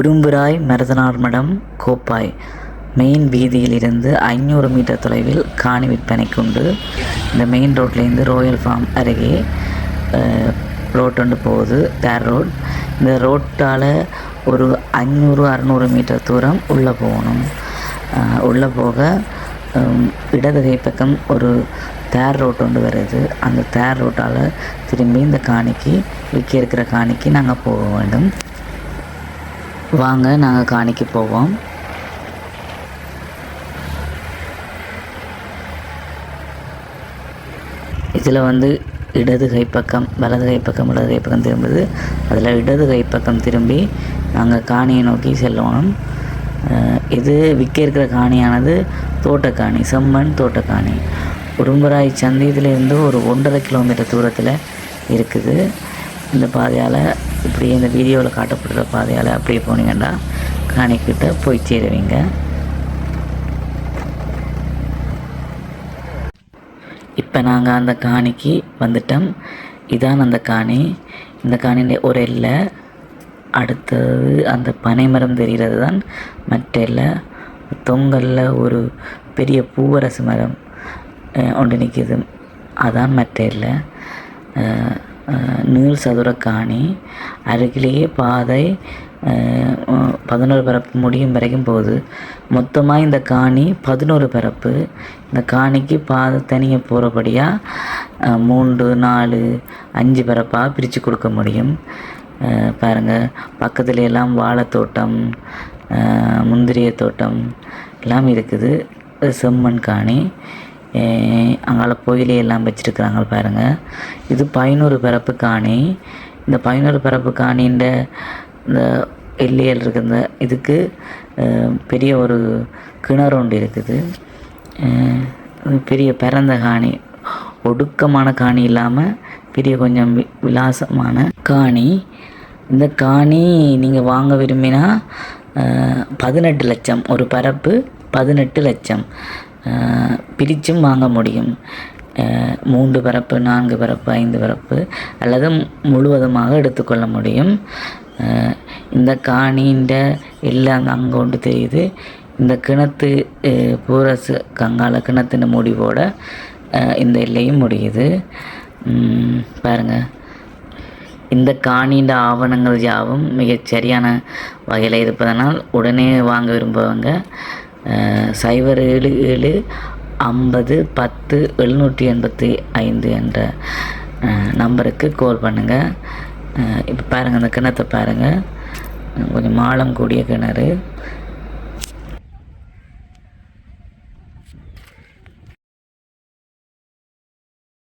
உடும்புராய் Maruthanarmadam Kopay. Main வீதியில் இருந்து ஐநூறு மீட்டர் தொலைவில் காணி விற்பனைக்கு உண்டு. இந்த மெயின் ரோட்லேருந்து ரோயல் ஃபார்ம் அருகே ரோட் ஒன்று போகுது தேர் ரோட் இந்த ரோட்டால் ஒரு ஐநூறு அறநூறு மீட்டர் தூரம் உள்ளே போகணும். உள்ளே போக ஹம், இடது கை பக்கம் ஒரு தேர் ரோட் ஒன்று வருது. அந்த தேர் ரோட்டால் திரும்பி இந்த காணிக்கு விற்க இருக்கிற காணிக்கு நாங்கள் போக வேண்டும். வாங்க நாங்கள் காணிக்கு போவோம். இதில் வந்து இடது கைப்பக்கம் வலது கைப்பக்கம் இடது கைப்பக்கம் திரும்புது. அதில் இடது கைப்பக்கம் திரும்பி நாங்கள் காணியை நோக்கி செல்லணும். இது விற்க இருக்கிற காணியானது தோட்டக்காணி செம்மண் தோட்டக்காணி. உடும்பராய் சந்தை இதிலேருந்து ஒரு ஒன்றரை கிலோமீட்டர் தூரத்தில் இருக்குது. இந்த பாதையால் இப்படி இந்த வீடியோவில் காட்டப்படுற பாதையால் அப்படியே போனீங்கன்னா காணிக்கிட்ட போய் சேருவீங்க. இப்போ நாங்கள் அந்த காணிக்கு வந்துட்டோம். இதான் அந்த காணி. இந்த காணியில் ஒரு இல்லை அடுத்தது அந்த பனைமரம் தெரிகிறது தான் மற்ற இல்லை தொங்கலில் ஒரு பெரிய பூவரசு மரம் ஒன்று நிற்கிது அதான் மற்ற இல்லை நீள் சதுர காணி அருகிலேயே பாதை பதினோரு பரப்பு முடியும் வரைக்கும் போகுது. மொத்தமாக இந்த காணி பதினோரு பரப்பு இந்த காணிக்கு பாதை தனியாக போகிறபடியாக மூன்று நாலு அஞ்சு பரப்பாக பிரித்து கொடுக்க முடியும். பாருங்கள் பக்கத்துல எல்லாம் வாழைத்தோட்டம் முந்திரிய தோட்டம் எல்லாம் இருக்குது. செம்மண் காணி. அங்கால கோயிலே எல்லாம் வச்சுருக்குறாங்க பாருங்கள் இது பதினோரு பிறப்பு காணி. இந்த பதினோரு பிறப்பு காணின்ற இந்த எல்லையில் இருக்கிற இந்த இதுக்கு பெரிய ஒரு கிணறு ஒன்று இருக்குது. பெரிய பிறந்த காணி. ஒடுக்கமான காணி இல்லாமல் பெரிய கொஞ்சம் வி விலாசமான காணி. இந்த காணி நீங்கள் வாங்க விரும்பினா பதினெட்டு லட்சம். ஒரு பரப்பு பதினெட்டு லட்சம். பிரித்தும் பிரிச்சும் வாங்க முடியும். மூன்று பரப்பு நான்கு பரப்பு ஐந்து பரப்பு அல்லது முழுவதுமாக எடுத்துக்கொள்ள முடியும். இந்த காணின்ற எல்லாம் அங்கே ஒன்று தெரியுது. இந்த கிணத்து பூரசு கங்கால கிணத்துன்னு முடிவோட இந்த எல்லையும் முடியுது. பாருங்கள் பாருங்க. இந்த காணின்ற ஆவணங்கள் யாவும் மிகச் சரியான வகையில் இருப்பதனால் உடனே வாங்க விரும்புவாங்க சைபர் ஏழு ஏழு ஐம்பது பத்து எழுநூற்றி எண்பத்தி ஐந்து என்ற நம்பருக்கு கால் பண்ணுங்கள் இப்போ பாருங்கள் அந்த கிணத்தை பாருங்கள் கொஞ்சம் மாலம் கூடிய கிணறு.